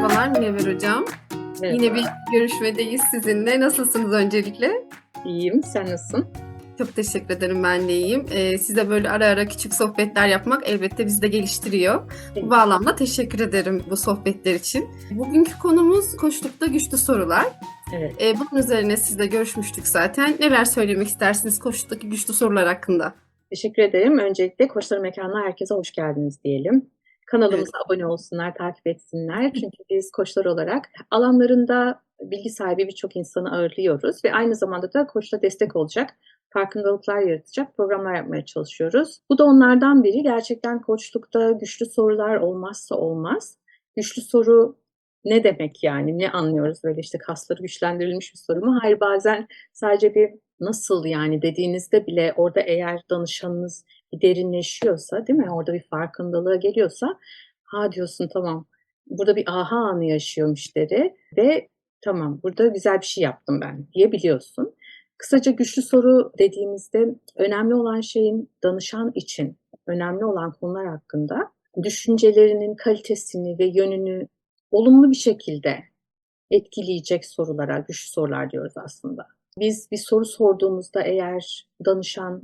Merhabalar Münevver Hocam. Merhaba. Yine bir görüşmedeyiz sizinle. Nasılsınız öncelikle? İyiyim. Sen nasılsın? Çok teşekkür ederim ben de iyiyim. Ee, size böyle ara ara küçük sohbetler yapmak elbette bizi de geliştiriyor. Bu bağlamda teşekkür ederim bu sohbetler için. Bugünkü konumuz koçlukta güçlü sorular. Evet. Ee, bunun üzerine sizle görüşmüştük zaten. Neler söylemek istersiniz koçluktaki güçlü sorular hakkında? Teşekkür ederim. Öncelikle Koçları Mekanına herkese hoş geldiniz diyelim. Kanalımıza abone olsunlar, takip etsinler. Çünkü biz koçlar olarak alanlarında bilgi sahibi birçok insanı ağırlıyoruz ve aynı zamanda da koçla destek olacak, farkındalıklar yaratacak programlar yapmaya çalışıyoruz. Bu da onlardan biri. Gerçekten koçlukta güçlü sorular olmazsa olmaz. Güçlü soru ne demek yani? Ne anlıyoruz böyle işte kasları güçlendirilmiş bir soru mu? Hayır bazen sadece bir nasıl yani dediğinizde bile orada eğer danışanınız derinleşiyorsa değil mi? Orada bir farkındalığa geliyorsa ha diyorsun tamam burada bir aha anı yaşıyor müşteri ve tamam burada güzel bir şey yaptım ben diyebiliyorsun. Kısaca güçlü soru dediğimizde önemli olan şeyin danışan için önemli olan konular hakkında düşüncelerinin kalitesini ve yönünü olumlu bir şekilde etkileyecek sorulara güçlü sorular diyoruz aslında. Biz bir soru sorduğumuzda eğer danışan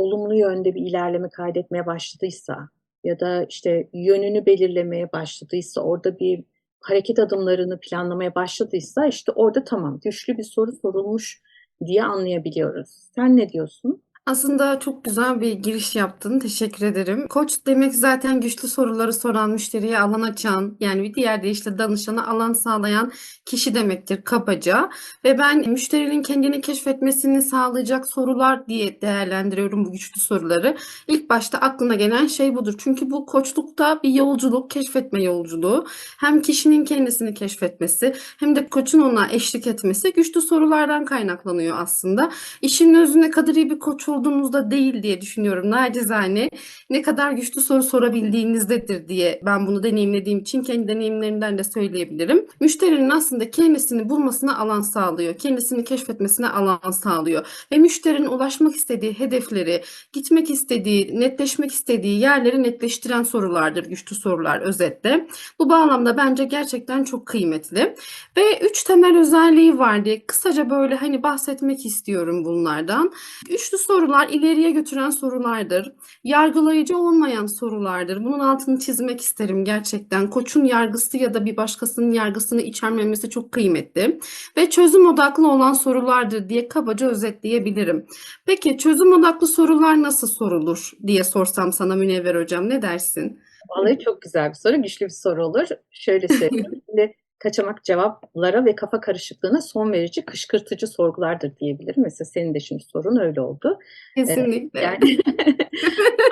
olumlu yönde bir ilerleme kaydetmeye başladıysa ya da işte yönünü belirlemeye başladıysa, orada bir hareket adımlarını planlamaya başladıysa işte orada tamam güçlü bir soru sorulmuş diye anlayabiliyoruz. Sen ne diyorsun? Aslında çok güzel bir giriş yaptın. Teşekkür ederim. Koç demek zaten güçlü soruları soran, müşteriye alan açan, yani bir diğer deyişle danışana alan sağlayan kişi demektir kabaca. Ve ben müşterinin kendini keşfetmesini sağlayacak sorular diye değerlendiriyorum bu güçlü soruları. İlk başta aklına gelen şey budur. Çünkü bu koçlukta bir yolculuk, keşfetme yolculuğu. Hem kişinin kendisini keşfetmesi hem de koçun ona eşlik etmesi güçlü sorulardan kaynaklanıyor aslında. İşin özü ne kadar bir koç olduğunuzda değil diye düşünüyorum. Nacizane ne kadar güçlü soru sorabildiğinizdedir diye ben bunu deneyimlediğim için kendi deneyimlerimden de söyleyebilirim. Müşterinin aslında kendisini bulmasına alan sağlıyor. Kendisini keşfetmesine alan sağlıyor. Ve müşterinin ulaşmak istediği hedefleri, gitmek istediği, netleşmek istediği yerleri netleştiren sorulardır güçlü sorular özetle. Bu bağlamda bence gerçekten çok kıymetli. Ve üç temel özelliği var diye kısaca böyle hani bahsetmek istiyorum bunlardan. Güçlü sorular ileriye götüren sorulardır. Yargılayıcı olmayan sorulardır. Bunun altını çizmek isterim gerçekten. Koçun yargısı ya da bir başkasının yargısını içermemesi çok kıymetli. Ve çözüm odaklı olan sorulardır diye kabaca özetleyebilirim. Peki çözüm odaklı sorular nasıl sorulur diye sorsam sana Münevver Hocam ne dersin? Vallahi çok güzel bir soru, güçlü bir soru olur. Şöyle söyleyeyim. Şimdi kaçamak cevaplara ve kafa karışıklığına son verici kışkırtıcı sorgulardır diyebilirim. Mesela senin de şimdi sorun öyle oldu. Kesinlikle. Yani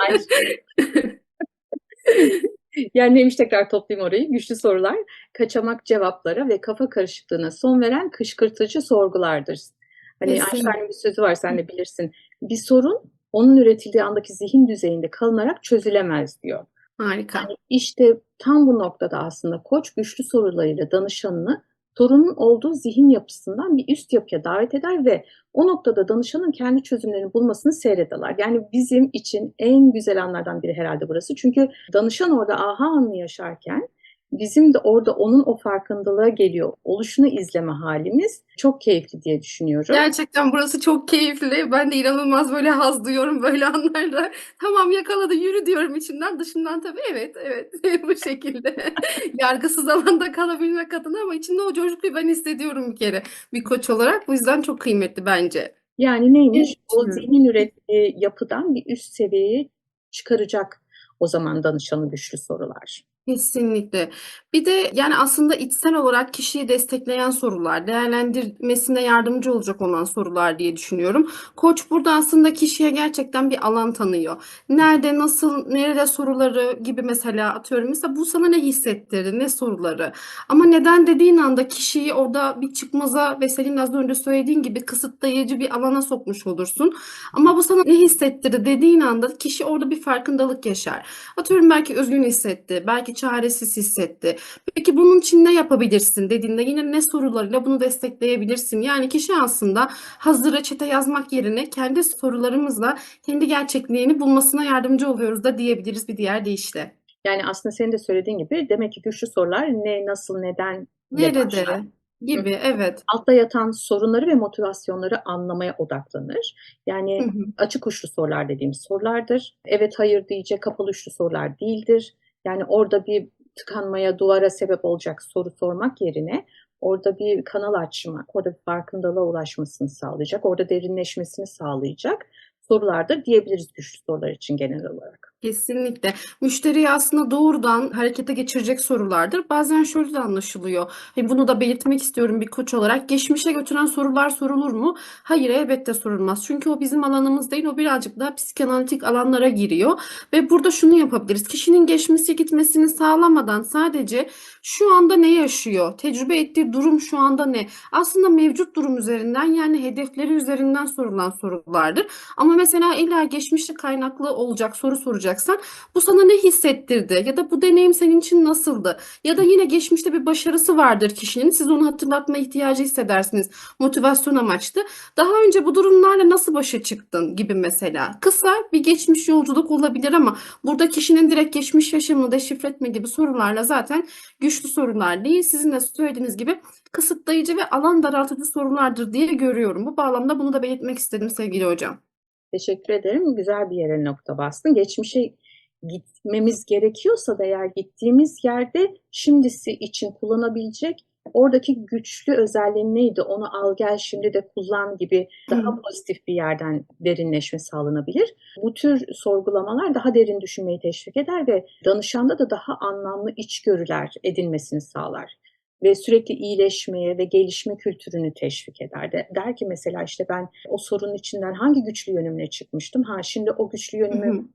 Aynı şey. Yani neymiş tekrar toplayayım orayı. Güçlü sorular, kaçamak cevaplara ve kafa karışıklığına son veren kışkırtıcı sorgulardır. Hani Kesinlikle. Einstein'ın bir sözü var sen de bilirsin. Bir sorun onun üretildiği andaki zihin düzeyinde kalınarak çözülemez diyor. Harika. İşte tam bu noktada aslında koç güçlü sorularıyla danışanını sorunun olduğu zihin yapısından bir üst yapıya davet eder ve o noktada danışanın kendi çözümlerini bulmasını seyrederler. Yani bizim için en güzel anlardan biri herhalde burası. Çünkü danışan orada aha anını yaşarken bizim de orada onun o farkındalığa geliyor. Oluşunu izleme halimiz çok keyifli diye düşünüyorum. Gerçekten burası çok keyifli. Ben de inanılmaz böyle haz duyuyorum böyle anlarda. Tamam yakaladı yürü diyorum içimden. Dışımdan tabii evet evet bu şekilde. Yargısız alanda kalabilmek adına ama içimde o coşkuyu ben hissediyorum bir kere bir koç olarak. Bu yüzden çok kıymetli bence. Yani neymiş? O zihnin ürettiği yapıdan bir üst seviyeye çıkaracak o zaman danışanı güçlü sorular. Kesinlikle. Bir de yani aslında içsel olarak kişiyi destekleyen sorular, değerlendirmesine yardımcı olacak olan sorular diye düşünüyorum. Koç burada aslında kişiye gerçekten bir alan tanıyor. Nerede, nasıl, nerede soruları gibi mesela atıyorum. Mesela bu sana ne hissettirdi, ne soruları. Ama neden dediğin anda kişiyi orada bir çıkmaza ve senin az önce söylediğin gibi kısıtlayıcı bir alana sokmuş olursun. Ama bu sana ne hissettirdi dediğin anda kişi orada bir farkındalık yaşar. Atıyorum belki üzgün hissetti, belki çaresiz hissetti. Peki bunun için ne yapabilirsin dediğinde yine ne sorularıyla bunu destekleyebilirsin. Yani kişi aslında hazır reçete yazmak yerine kendi sorularımızla kendi gerçekliğini bulmasına yardımcı oluyoruz da diyebiliriz bir diğer deyişle. Yani aslında senin de söylediğin gibi demek ki güçlü sorular ne, nasıl, neden başlar. Nerede gibi evet. Altta yatan sorunları ve motivasyonları anlamaya odaklanır. Yani açık uçlu sorular dediğimiz sorulardır. Evet hayır diyecek kapalı uçlu sorular değildir. Yani orada bir tıkanmaya, duvara sebep olacak soru sormak yerine orada bir kanal açmak, orada bir farkındalığa ulaşmasını sağlayacak, orada derinleşmesini sağlayacak sorulardır diyebiliriz güçlü sorular için genel olarak. Kesinlikle. Müşteriyi aslında doğrudan harekete geçirecek sorulardır. Bazen şöyle de anlaşılıyor. Hani bunu da belirtmek istiyorum bir koç olarak. Geçmişe götüren sorular sorulur mu? Hayır, elbette sorulmaz. Çünkü o bizim alanımız değil. O birazcık daha psikanalitik alanlara giriyor. Ve burada şunu yapabiliriz. Kişinin geçmesi gitmesini sağlamadan sadece şu anda ne yaşıyor? Tecrübe ettiği durum şu anda ne? Aslında mevcut durum üzerinden yani hedefleri üzerinden sorulan sorulardır. Ama mesela illa geçmişle kaynaklı olacak soru soracaksan bu sana ne hissettirdi? Ya da bu deneyim senin için nasıldı? Ya da yine geçmişte bir başarısı vardır kişinin. Siz onu hatırlatma ihtiyacı hissedersiniz. Motivasyon amaçlı. Daha önce bu durumlarla nasıl başa çıktın gibi mesela. Kısa bir geçmiş yolculuk olabilir ama burada kişinin direkt geçmiş yaşamını deşifre etme gibi sorularla zaten güçlü sorular değil. Sizin de söylediğiniz gibi kısıtlayıcı ve alan daraltıcı sorulardır diye görüyorum. Bu bağlamda bunu da belirtmek istedim sevgili hocam. Teşekkür ederim. Güzel bir yere nokta bastın. Geçmişe gitmemiz gerekiyorsa da eğer gittiğimiz yerde şimdisi için kullanabilecek oradaki güçlü özelliğin neydi onu al gel şimdi de kullan gibi daha pozitif bir yerden derinleşme sağlanabilir. Bu tür sorgulamalar daha derin düşünmeyi teşvik eder ve danışanda da daha anlamlı içgörüler edinmesini sağlar ve sürekli iyileşmeye ve gelişme kültürünü teşvik eder. De, der ki mesela işte ben o sorunun içinden hangi güçlü yönümle çıkmıştım? Ha şimdi o güçlü yönümü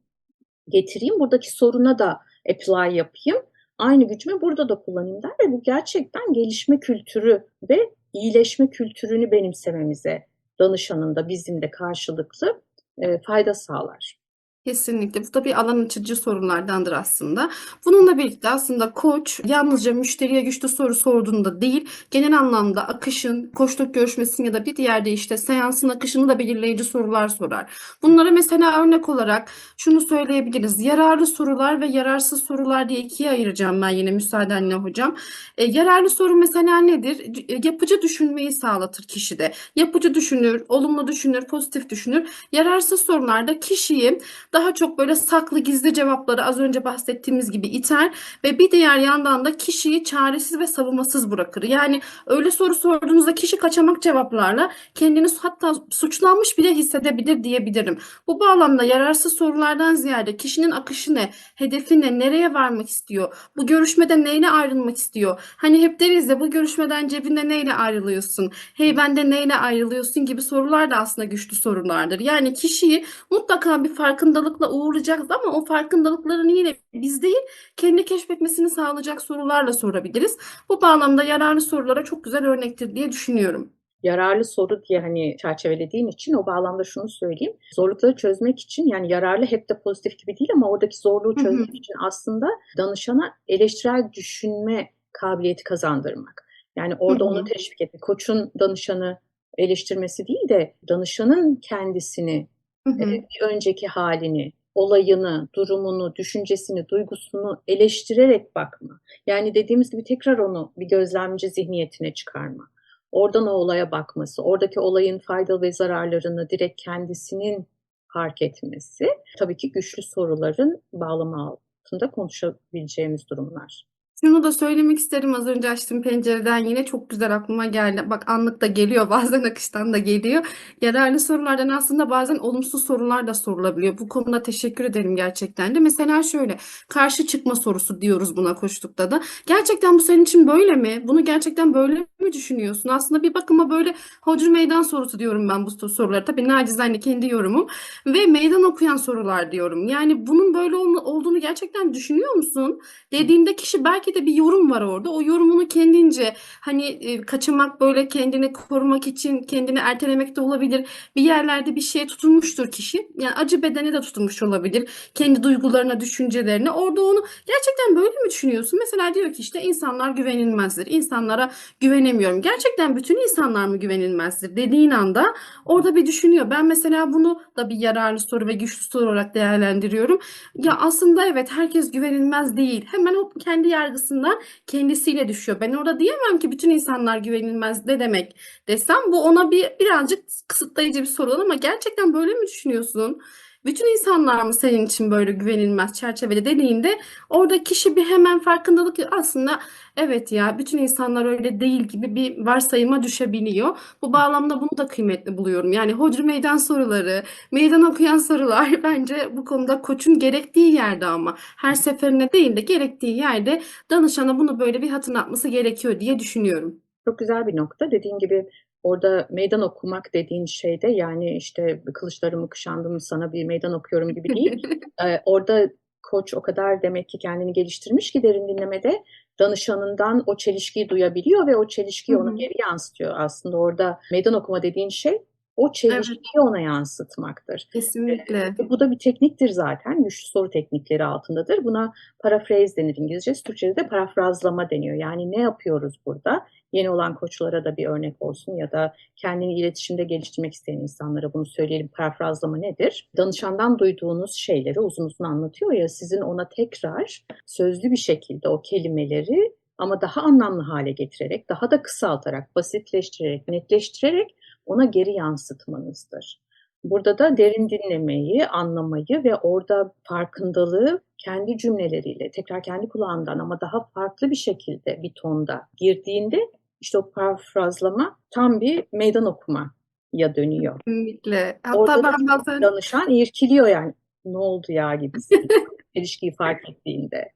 getireyim, buradaki soruna da apply yapayım. Aynı gücümü burada da kullanayım der ve bu gerçekten gelişme kültürü ve iyileşme kültürünü benimsememize danışanın da bizim de karşılıklı e, fayda sağlar. Kesinlikle. Bu da bir alan açıcı sorulardandır aslında. Bununla birlikte aslında koç yalnızca müşteriye güçlü soru sorduğunda değil, genel anlamda akışın, koçluk görüşmesinin ya da bir diğer de işte seansın akışını da belirleyici sorular sorar. Bunlara mesela örnek olarak şunu söyleyebiliriz. Yararlı sorular ve yararsız sorular diye ikiye ayıracağım ben yine müsaadenle hocam. E, yararlı soru mesela nedir? E, Yapıcı düşünmeyi sağlatır kişide. Yapıcı düşünür, olumlu düşünür, pozitif düşünür. Yararsız sorularda kişiyi daha çok böyle saklı gizli cevapları az önce bahsettiğimiz gibi iter ve bir diğer yandan da kişiyi çaresiz ve savunmasız bırakır. Yani öyle soru sorduğunuzda kişi kaçamak cevaplarla kendini hatta suçlanmış bile hissedebilir diyebilirim. Bu bağlamda yararsız sorulardan ziyade kişinin akışı ne, hedefi ne, nereye varmak istiyor, bu görüşmede neyle ayrılmak istiyor. Hani hep deriz ya bu görüşmeden cebinde neyle ayrılıyorsun, hey bende neyle ayrılıyorsun gibi sorular da aslında güçlü sorulardır. Yani kişiyi mutlaka bir farkındalıkla uğurlayacağız ama o farkındalıklarını yine biz değil kendi keşfetmesini sağlayacak sorularla sorabiliriz. Bu bağlamda yararlı sorulara çok güzel örnektir diye düşünüyorum. Yararlı soru diye hani çerçevelediğin için o bağlamda şunu söyleyeyim. Zorlukları çözmek için yani yararlı hep de pozitif gibi değil ama oradaki zorluğu Hı hı. çözmek için aslında danışana eleştirel düşünme kabiliyeti kazandırmak. Yani Hı orada onu hı. teşvik etmek. Koçun danışanı eleştirmesi değil de danışanın kendisini, Hı hı. bir önceki halini, olayını, durumunu, düşüncesini, duygusunu eleştirerek bakma. Yani dediğimiz gibi tekrar onu bir gözlemci zihniyetine çıkarma. Oradan o olaya bakması, oradaki olayın faydalı ve zararlarını direkt kendisinin fark etmesi tabii ki güçlü soruların bağlamı altında konuşabileceğimiz durumlar. Şunu da söylemek isterim az önce açtığım pencereden yine çok güzel aklıma geldi. Bak anlık da geliyor bazen akıştan da geliyor. Yararlı sorulardan aslında bazen olumsuz sorular da sorulabiliyor. Bu konuda teşekkür ederim gerçekten de. Mesela şöyle karşı çıkma sorusu diyoruz buna koştukta da. Gerçekten bu senin için böyle mi? Bunu gerçekten böyle mi düşünüyorsun? Aslında bir bakıma böyle hodri meydan sorusu diyorum ben bu soruları. Tabii nacizane kendi yorumum. Ve meydan okuyan sorular diyorum. Yani bunun böyle olduğunu gerçekten düşünüyor musun? Dediğinde kişi belki belki de bir yorum var orada. O yorumunu kendince hani e, kaçınmak böyle kendini korumak için kendini ertelemek de olabilir. Bir yerlerde bir şeye tutunmuştur kişi. Yani acı bedene de tutunmuş olabilir. Kendi duygularına, düşüncelerine. Orada onu gerçekten böyle mi düşünüyorsun? Mesela diyor ki işte insanlar güvenilmezdir. İnsanlara güvenemiyorum. Gerçekten bütün insanlar mı güvenilmezdir dediğin anda orada bir düşünüyor. Ben mesela bunu da bir yararlı soru ve güçlü soru olarak değerlendiriyorum. Ya aslında evet herkes güvenilmez değil. Hemen o kendi yargısından kendisiyle düşüyor. Ben orada diyemem ki bütün insanlar güvenilmez ne demek desem bu ona bir birazcık kısıtlayıcı bir soru ama gerçekten böyle mi düşünüyorsun? Bütün insanlar mı senin için böyle güvenilmez çerçevede dediğinde orada kişi bir hemen farkındalık aslında evet ya bütün insanlar öyle değil gibi bir varsayıma düşebiliyor. Bu bağlamda bunu da kıymetli buluyorum. Yani hodri meydan soruları, meydan okuyan sorular bence bu konuda koçun gerektiği yerde ama her seferinde değil de gerektiği yerde danışana bunu böyle bir hatırlatması gerekiyor diye düşünüyorum. Çok güzel bir nokta. Dediğin gibi orada meydan okumak dediğin şeyde yani işte kılıçlarımı kuşandım sana bir meydan okuyorum gibi değil. Ee, orada koç o kadar demek ki kendini geliştirmiş ki derin dinlemede danışanından o çelişkiyi duyabiliyor ve o çelişkiyi ona geri yansıtıyor. Aslında orada meydan okuma dediğin şey o çelişkiyi ona yansıtmaktır. Kesinlikle. E, Bu da bir tekniktir zaten. Güçlü soru teknikleri altındadır. Buna paraphrase denir İngilizcesi. Türkçe'de de parafrazlama deniyor. Yani ne yapıyoruz burada? Yeni olan koçlara da bir örnek olsun ya da kendini iletişimde geliştirmek isteyen insanlara bunu söyleyelim. Parafrazlama nedir? Danışandan duyduğunuz şeyleri uzun uzun anlatıyor ya sizin ona tekrar sözlü bir şekilde o kelimeleri ama daha anlamlı hale getirerek, daha da kısaltarak, basitleştirerek, netleştirerek ona geri yansıtmanızdır. Burada da derin dinlemeyi, anlamayı ve orada farkındalığı kendi cümleleriyle, tekrar kendi kulağından ama daha farklı bir şekilde, bir tonda girdiğinde işte o parafrazlama tam bir meydan okumaya dönüyor. Kesinlikle. Hatta Orada da ben bazen danışan irkiliyor yani. Ne oldu ya gibisi. Çelişkiyi fark ettiğinde.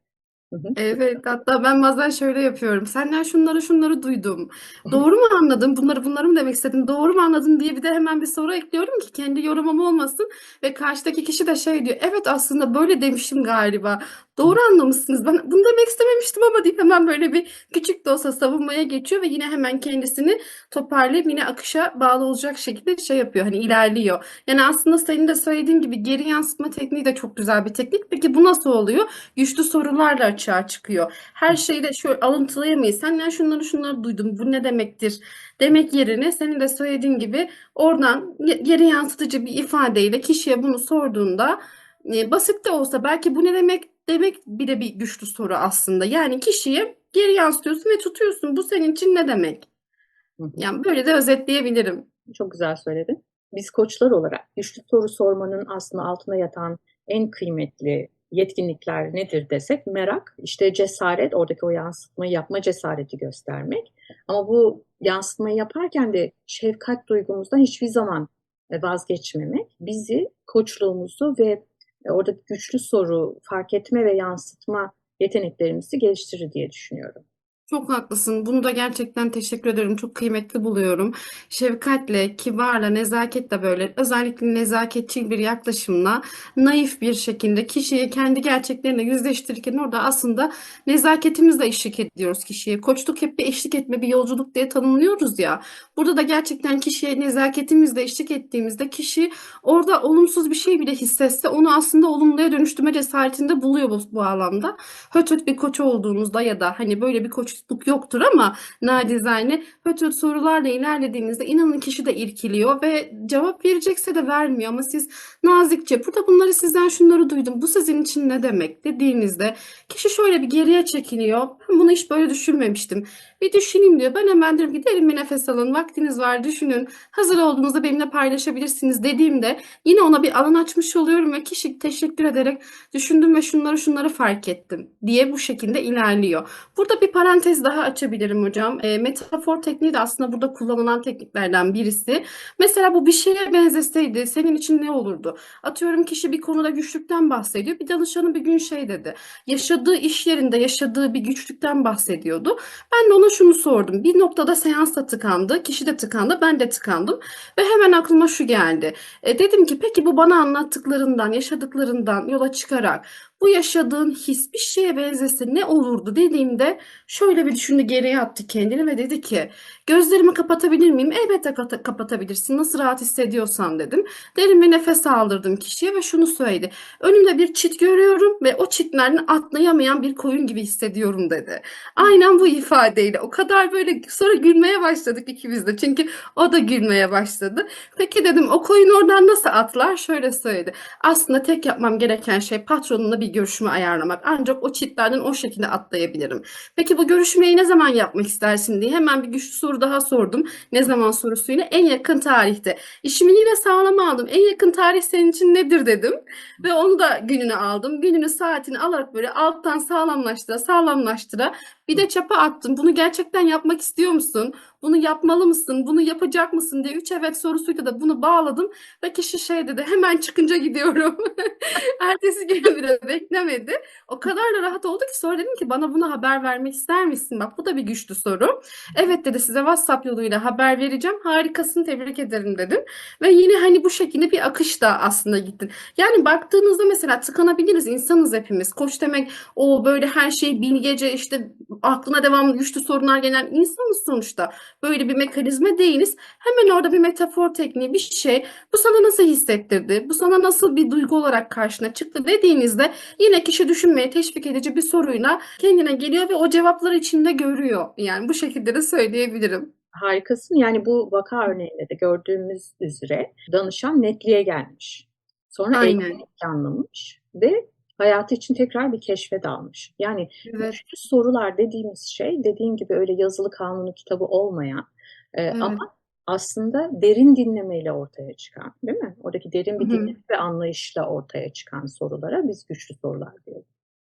Hı hı. Evet, hatta ben bazen şöyle yapıyorum. Senden şunları şunları duydum. Doğru mu anladım? Bunları bunları mı demek istedin? Doğru mu anladın diye bir de hemen bir soru ekliyorum ki kendi yorumum olmasın ve karşıdaki kişi de şey diyor. Evet aslında böyle demişim galiba. Doğru anlamışsınız. Ben bunu demek istememiştim ama deyip hemen böyle bir küçük de olsa savunmaya geçiyor ve yine hemen kendisini toparlayıp yine akışa bağlı olacak şekilde şey yapıyor. Hani ilerliyor. Yani aslında senin de söylediğin gibi geri yansıtma tekniği de çok güzel bir teknik. Peki bu nasıl oluyor? Güçlü sorularla açığa çıkıyor. Her şeyi de şöyle alıntılayamayız. Senden şunları şunları duydum. Bu ne demektir? Demek yerine senin de söylediğin gibi oradan ge- geri yansıtıcı bir ifadeyle kişiye bunu sorduğunda e, basit de olsa belki bu ne demek demek bir de bir güçlü soru aslında. Yani kişiye geri yansıtıyorsun ve tutuyorsun. Bu senin için ne demek? Yani böyle de özetleyebilirim. Çok güzel söyledin. Biz koçlar olarak güçlü soru sormanın aslında altına yatan en kıymetli yetkinlikler nedir desek merak, işte cesaret, oradaki o yansıtmayı yapma cesareti göstermek. Ama bu yansıtmayı yaparken de şefkat duygumuzdan hiçbir zaman e, vazgeçmemek bizi koçluğumuzu ve e, oradaki güçlü soru fark etme ve yansıtma yeteneklerimizi geliştirir diye düşünüyorum. Çok haklısın. Bunu da gerçekten teşekkür ederim. Çok kıymetli buluyorum. Şefkatle, kibarla, nezaketle böyle özellikle nezaketçil bir yaklaşımla naif bir şekilde kişiyi kendi gerçeklerine yüzleştirirken orada aslında nezaketimizle eşlik ediyoruz kişiye. Koçluk hep bir eşlik etme, bir yolculuk diye tanımlıyoruz ya. Burada da gerçekten kişiye nezaketimizle eşlik ettiğimizde kişi orada olumsuz bir şey bile hissetse onu aslında olumluya dönüştürme cesaretinde buluyor bu, bu alanda. Höt höt bir koç olduğunuzda ya da hani böyle bir koçluk yoktur ama nacizane höt höt sorularla ilerlediğinizde inanın kişi de irkiliyor ve cevap verecekse de vermiyor. Ama siz nazikçe burada bunları sizden şunları duydum. Bu sizin için ne demek? dediğinizde kişi şöyle bir geriye çekiliyor. Ben bunu hiç böyle düşünmemiştim. Bir düşüneyim diyor. Ben hemen diyorum ki derin bir nefes alın vaktiniz var düşünün. Hazır olduğunuzda benimle paylaşabilirsiniz dediğimde yine ona bir alan açmış oluyorum ve kişi teşekkür ederek düşündüm ve şunları şunları fark ettim diye bu şekilde ilerliyor. Burada bir parantez daha açabilirim hocam. E, metafor tekniği de aslında burada kullanılan tekniklerden birisi. Mesela bu bir şeye benzeseydi senin için ne olurdu? Atıyorum kişi bir konuda güçlükten bahsediyor. Bir danışanı bir gün şey dedi. Yaşadığı iş yerinde yaşadığı bir güçlükten bahsediyordu. Ben de ona şunu sordum. Bir noktada seans da tıkandı. Kişi de tıkandı. Ben de tıkandım. Ve hemen aklıma şu geldi. E, dedim ki peki bu bana anlattıklarından, yaşadıklarından yola çıkarak bu yaşadığın his bir şeye benzese ne olurdu dediğimde şöyle bir düşündü geriye attı kendini ve dedi ki gözlerimi kapatabilir miyim? Elbette kapatabilirsin. Nasıl rahat hissediyorsan dedim. Derin bir nefes aldırdım kişiye ve şunu söyledi. Önümde bir çit görüyorum ve o çitlerden atlayamayan bir koyun gibi hissediyorum dedi. Aynen bu ifadeyle. O kadar böyle sonra gülmeye başladık ikimiz de. Çünkü o da gülmeye başladı. Peki dedim o koyun oradan nasıl atlar? Şöyle söyledi. Aslında tek yapmam gereken şey patronumla bir görüşme ayarlamak. Ancak o çitlerden o şekilde atlayabilirim. Peki bu görüşmeyi ne zaman yapmak istersin diye hemen bir güçlü soru daha sordum. Ne zaman sorusuyla en yakın tarihte. İşimi yine sağlam aldım. En yakın tarih senin için nedir dedim. Ve onu da gününü aldım. Gününü saatini alarak böyle alttan sağlamlaştıra sağlamlaştıra bir de çapa attım. Bunu gerçekten yapmak istiyor musun? Bunu yapmalı mısın? Bunu yapacak mısın diye üç evet sorusuyla da bunu bağladım. Ve kişi şey dedi hemen çıkınca gidiyorum. Ertesi gün bile beklemedi. O kadar da rahat oldu ki sonra dedim ki bana bunu haber vermek ister misin? Bak bu da bir güçlü soru. Evet dedi size WhatsApp yoluyla haber vereceğim. Harikasın tebrik ederim dedim. Ve yine hani bu şekilde bir akışta aslında gittin. Yani baktığınızda mesela tıkanabiliriz. insanız hepimiz. Koç demek o böyle her şey bilgece işte aklına devamlı güçlü sorunlar gelen insanız sonuçta. Böyle bir mekanizma değiliz. Hemen orada bir metafor tekniği bir şey. Bu sana nasıl hissettirdi? Bu sana nasıl bir duygu olarak karşına çıktı dediğinizde yine kişi düşünmeye teşvik edici bir soruyla kendine geliyor ve o cevapları içinde görüyor. Yani bu şekilde de söyleyebilirim. Harikasın. Yani bu vaka örneğinde de gördüğümüz üzere danışan netliğe gelmiş. Sonra evlilik planlamış ve hayatı için tekrar bir keşfe dalmış. Yani Evet, sorular dediğimiz şey dediğin gibi öyle yazılı kanunu kitabı olmayan e, evet. ama aslında derin dinlemeyle ortaya çıkan, değil mi? Oradaki derin bir Hı hı. dinleme ve anlayışla ortaya çıkan sorulara biz güçlü sorular diyoruz.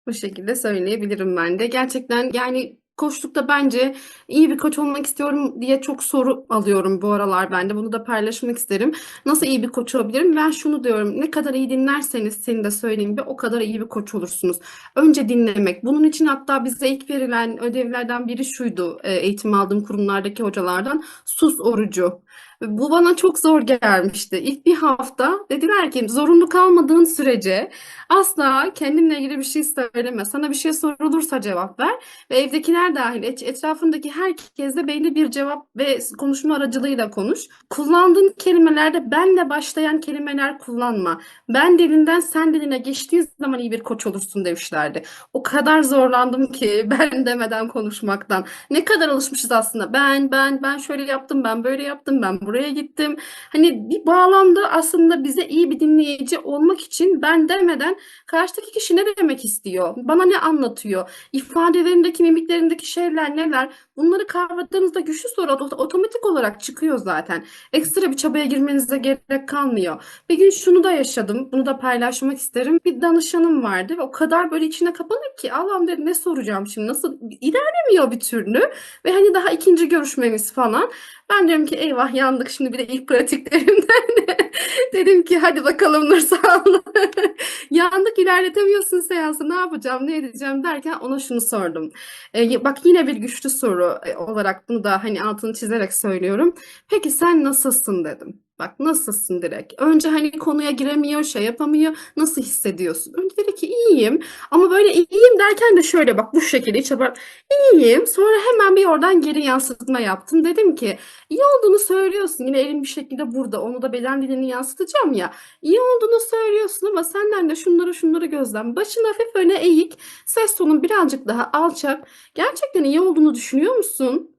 Bu şekilde söyleyebilirim ben de. Gerçekten yani koçlukta bence iyi bir koç olmak istiyorum diye çok soru alıyorum bu aralar ben de. Bunu da paylaşmak isterim. Nasıl iyi bir koç olabilirim? Ben şunu diyorum. Ne kadar iyi dinlerseniz senin de söylediğin gibi o kadar iyi bir koç olursunuz. Önce dinlemek. Bunun için hatta bize ilk verilen ödevlerden biri şuydu. e, Eğitim aldığım kurumlardaki hocalardan sus orucu. Bu bana çok zor gelmişti. İlk bir hafta dediler ki zorunlu kalmadığın sürece asla kendinle ilgili bir şey söyleme. Sana bir şey sorulursa cevap ver ve evdekiler dahil et- etrafındaki herkesle belli bir cevap ve konuşma aracılığıyla konuş. Kullandığın kelimelerde benle başlayan kelimeler kullanma. Ben dilinden sen diline geçtiği zaman iyi bir koç olursun demişlerdi. O kadar zorlandım ki ben demeden konuşmaktan. Ne kadar alışmışız aslında. Ben, ben, ben şöyle yaptım, ben böyle yaptım, ben buraya gittim. Hani bir bağlamda aslında bize iyi bir dinleyici olmak için ben demeden karşıdaki kişi ne demek istiyor? Bana ne anlatıyor? İfadelerindeki, mimiklerindeki şeyler neler? Bunları kavradığınızda güçlü soru ot- otomatik olarak çıkıyor zaten. Ekstra bir çabaya girmenize gerek kalmıyor. Bir gün şunu da yaşadım. Bunu da paylaşmak isterim. Bir danışanım vardı ve o kadar böyle içine kapanık ki Allah'ım dedim ne soracağım şimdi? Nasıl ilerlemiyor bir türlü. Ve hani daha ikinci görüşmemiz falan. Ben diyorum ki eyvah yandık şimdi bir de ilk pratiklerimden. Dedim ki hadi bakalım Nur sağ ol. Yandık ilerletemiyorsun seansı ne yapacağım ne edeceğim derken ona şunu sordum. E, bak yine bir güçlü soru e, olarak bunu da hani altını çizerek söylüyorum. Peki sen nasılsın dedim. Bak nasılsın direkt. Önce hani konuya giremiyor, şey yapamıyor. Nasıl hissediyorsun? Önce dedi ki iyiyim. Ama böyle iyiyim derken de şöyle bak bu şekilde içe bak iyiyim. Sonra hemen bir oradan geri yansıtma yaptım. Dedim ki iyi olduğunu söylüyorsun. Yine elim bir şekilde burada. Onu da beden dilini yansıtacağım ya. İyi olduğunu söylüyorsun ama senden de şunları şunları gözlem. Başın hafif öne eğik. Ses tonun birazcık daha alçak. Gerçekten iyi olduğunu düşünüyor musun?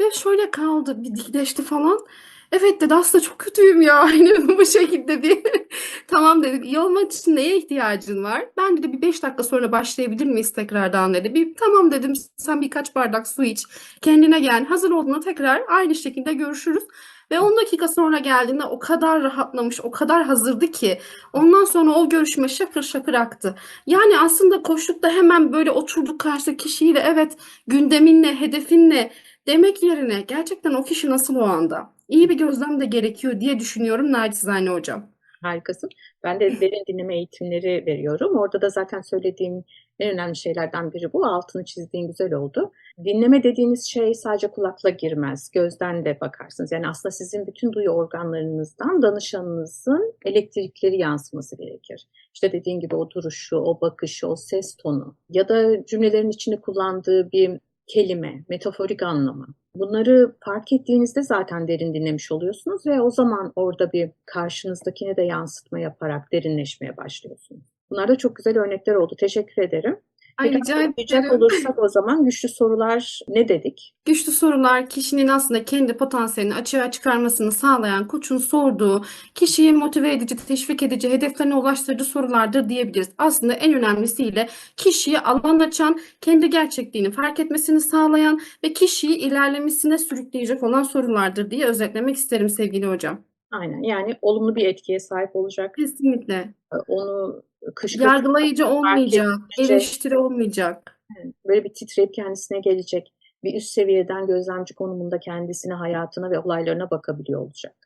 Ve şöyle kaldı. Bir dikleşti falan. Evet dedi aslında çok kötüyüm ya. Aynı bu şekilde bir. Tamam dedik. İyi olmak için neye ihtiyacın var? Ben dedi bir 5 dakika sonra başlayabilir miyiz tekrardan dedi. Bir tamam dedim. Sen birkaç bardak su iç. Kendine gel. Hazır olduğunda tekrar aynı şekilde görüşürüz. Ve 10 dakika sonra geldiğinde o kadar rahatlamış, o kadar hazırdı ki ondan sonra o görüşme şakır şakır aktı. Yani aslında koştukta hemen böyle oturduk karşıdaki kişiyle evet gündemin ne, hedefin ne demek yerine gerçekten o kişi nasıl o anda? İyi bir gözlem de gerekiyor diye düşünüyorum naçizane hocam. Harikasın. Ben de derin dinleme eğitimleri veriyorum. Orada da zaten söylediğim en önemli şeylerden biri bu. Altını çizdiğin güzel oldu. Dinleme dediğiniz şey sadece kulakla girmez. Gözden de bakarsınız. Yani aslında sizin bütün duyu organlarınızdan danışanınızın elektrikleri yansıması gerekir. İşte dediğin gibi o duruşu, o bakışı, o ses tonu ya da cümlelerin içinde kullandığı bir kelime, metaforik anlamı. Bunları fark ettiğinizde zaten derin dinlemiş oluyorsunuz ve o zaman orada bir karşınızdakine de yansıtma yaparak derinleşmeye başlıyorsunuz. Bunlar da çok güzel örnekler oldu. Teşekkür ederim. Ay rica ederim. olursak o zaman güçlü sorular ne dedik? Güçlü sorular kişinin aslında kendi potansiyelini açığa çıkarmasını sağlayan koçun sorduğu, kişiyi motive edici, teşvik edici, hedeflerine ulaştırıcı sorulardır diyebiliriz. Aslında en önemlisiyle kişiye alan açan, kendi gerçekliğini fark etmesini sağlayan ve kişiyi ilerlemesine sürükleyecek olan sorulardır diye özetlemek isterim sevgili hocam. Aynen yani olumlu bir etkiye sahip olacak. Kesinlikle. Onu kışkırtacak, Yargılayıcı olmayacak, eleştiri olmayacak. böyle bir titreyip kendisine gelecek. Bir üst seviyeden gözlemci konumunda kendisine, hayatına ve olaylarına bakabiliyor olacak.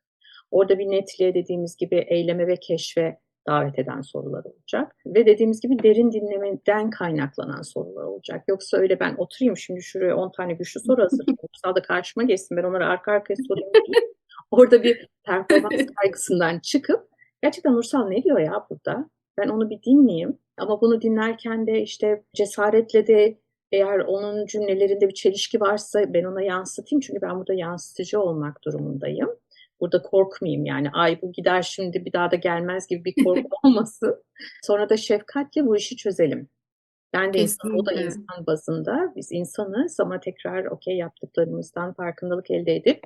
Orada bir netliğe dediğimiz gibi eyleme ve keşfe davet eden sorular olacak. Ve dediğimiz gibi derin dinlemeden kaynaklanan sorular olacak. Yoksa öyle ben oturayım şimdi şuraya 10 tane güçlü soru hazırlayayım. Kutsal da karşıma geçsin ben onları arka arkaya sorayım. Orada bir performans kaygısından çıkıp gerçekten Nursal ne diyor ya burada? Ben onu bir dinleyeyim. Ama bunu dinlerken de işte cesaretle de eğer onun cümlelerinde bir çelişki varsa ben ona yansıtayım. Çünkü ben burada yansıtıcı olmak durumundayım. Burada korkmayayım yani ay bu gider şimdi bir daha da gelmez gibi bir korku olmasın. Sonra da şefkatle bu işi çözelim. Ben de insan, o da Kesinlikle. insan bazında. Biz insanız ama tekrar okey yaptıklarımızdan farkındalık elde edip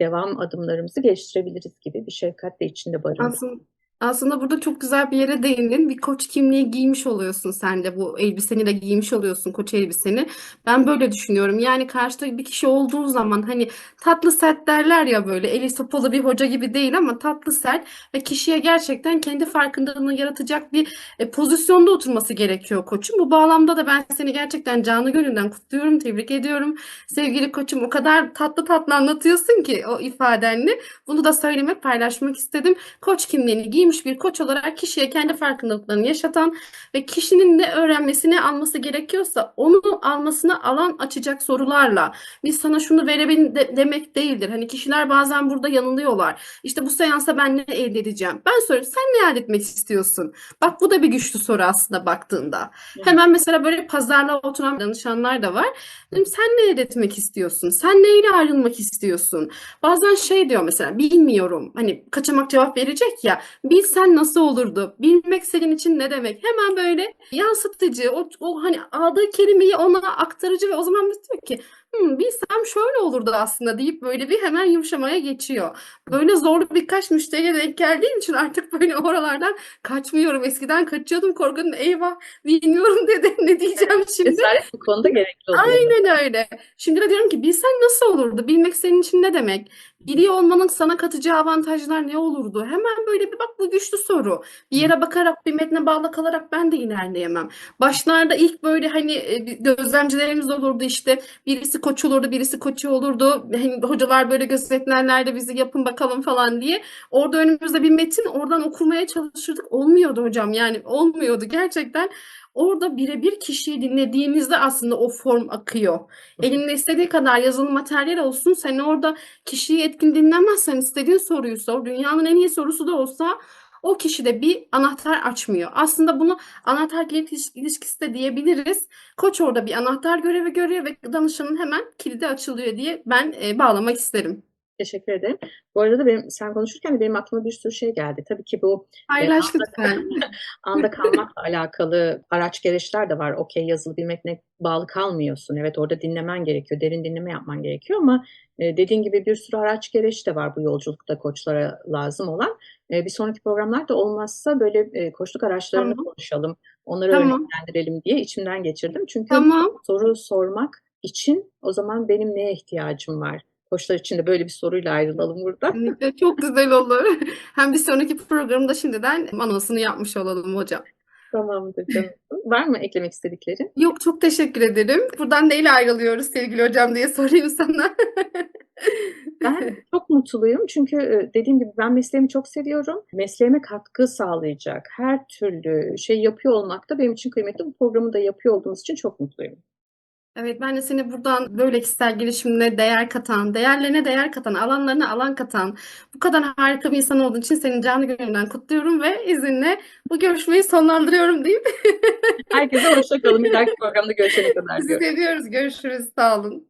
devam adımlarımızı geliştirebiliriz gibi bir şefkat de içinde barındırıyor. Aslında, aslında burada çok güzel bir yere değindin. Bir koç kimliği giymiş oluyorsun sen de bu elbiseni de giymiş oluyorsun koç elbiseni. Ben böyle düşünüyorum. Yani karşıda bir kişi olduğu zaman hani tatlı sert derler ya böyle eli sopalı bir hoca gibi değil ama tatlı sert ve kişiye gerçekten kendi farkındalığını yaratacak bir e, pozisyonda oturması gerekiyor koçun. Bu bağlamda da ben seni gerçekten canı gönülden kutluyorum, tebrik ediyorum. Sevgili koçum o kadar tatlı tatlı anlatıyorsun ki o ifadenle. Bunu da söylemek, paylaşmak istedim. Koç kimliğini giymiş bir koç olarak kişiye kendi farkındalıklarını yaşatan ve kişinin de öğrenmesini alması gerekiyorsa onu almasına alan açacak sorularla. Biz sana şunu verebilirim de- demek değildir. Hani kişiler bazen burada yanılıyorlar. İşte bu seansta ben ne elde edeceğim? Ben soruyorum sen ne elde etmek istiyorsun? Bak bu da bir güçlü soru aslında baktığında. Hemen mesela böyle pazarlığa oturan danışanlar da var. Dedim sen ne elde etmek istiyorsun? Sen neyle ayrılmak istiyorsun? Bazen şey diyor mesela bilmiyorum. Hani kaçamak cevap verecek ya. Bilsen nasıl olurdu? Bilmek senin için ne demek? Hemen böyle yansıtıcı, o, o hani aldığı kelimeyi ona aktarıcı ve o zaman biz diyor ki "Hmm, bilsem şöyle olurdu aslında deyip böyle bir hemen yumuşamaya geçiyor. Böyle zorlu birkaç müşteriye denk geldiğim için artık böyle oralardan kaçmıyorum. Eskiden kaçıyordum korkuyordum. Eyvah bilmiyorum dedi. Ne diyeceğim şimdi? Cesaret bu konuda gerekli oluyor. Aynen öyle. Şimdi de diyorum ki bilsen nasıl olurdu? Bilmek senin için ne demek? Biliyor olmanın sana katacağı avantajlar ne olurdu? Hemen böyle bir bak bu güçlü soru. Bir yere bakarak bir metne bağlı kalarak ben de ilerleyemem. Başlarda ilk böyle hani e, gözlemcilerimiz olurdu işte birisi koç olurdu birisi koçu olurdu. Hani hocalar böyle gözetmenlerde bizi yapın bakalım falan diye. Orada önümüzde bir metin oradan okumaya çalışırdık. Olmuyordu hocam yani olmuyordu gerçekten. Orada birebir kişiyi dinlediğimizde aslında o form akıyor. Elinde istediği kadar yazılı materyal olsun. Sen orada kişiyi etkin dinlemezsen istediğin soruyu sor. Dünyanın en iyi sorusu da olsa o kişi de bir anahtar açmıyor. Aslında bunu anahtar kilit iliş- ilişkisi de diyebiliriz. Koç orada bir anahtar görevi görüyor ve danışanın hemen kilidi açılıyor diye ben e, bağlamak isterim. Teşekkür ederim. Bu arada da benim, sen konuşurken de benim aklıma bir sürü şey geldi. Tabii ki bu Paylaş anda- lütfen. anda kalmakla alakalı araç gereçler de var. Okey yazılı bir metne bağlı kalmıyorsun. Evet orada dinlemen gerekiyor. Derin dinleme yapman gerekiyor ama e, dediğin gibi bir sürü araç gereç de var bu yolculukta koçlara lazım olan. E, bir sonraki programlarda olmazsa böyle e, koçluk araçlarını Tamam. konuşalım. Onları Tamam. örneklendirelim diye içimden geçirdim. Çünkü Tamam. soru sormak için o zaman benim neye ihtiyacım var? Koçlar için de böyle bir soruyla ayrılalım burada. Kesinlikle çok güzel olur. Hem bir sonraki programda şimdiden anonsunu yapmış olalım hocam. Tamamdır canım. Var mı eklemek istediklerin? Yok çok teşekkür ederim. Buradan neyle ayrılıyoruz sevgili hocam diye sorayım sana. Ben çok mutluyum çünkü e, dediğim gibi ben mesleğimi çok seviyorum. Mesleğime katkı sağlayacak her türlü şey yapıyor olmak da benim için kıymetli. Bu programı da yapıyor olduğumuz için çok mutluyum. Evet, ben de seni buradan böyle kişisel gelişimine değer katan, değerlerine değer katan, alanlarına alan katan, bu kadar harika bir insan olduğun için seni canı gönülden kutluyorum ve izinle bu görüşmeyi sonlandırıyorum deyip Herkese hoşça kalın. Bir dahaki programda görüşene kadar sizi seviyoruz. Görüşürüz. Sağ olun.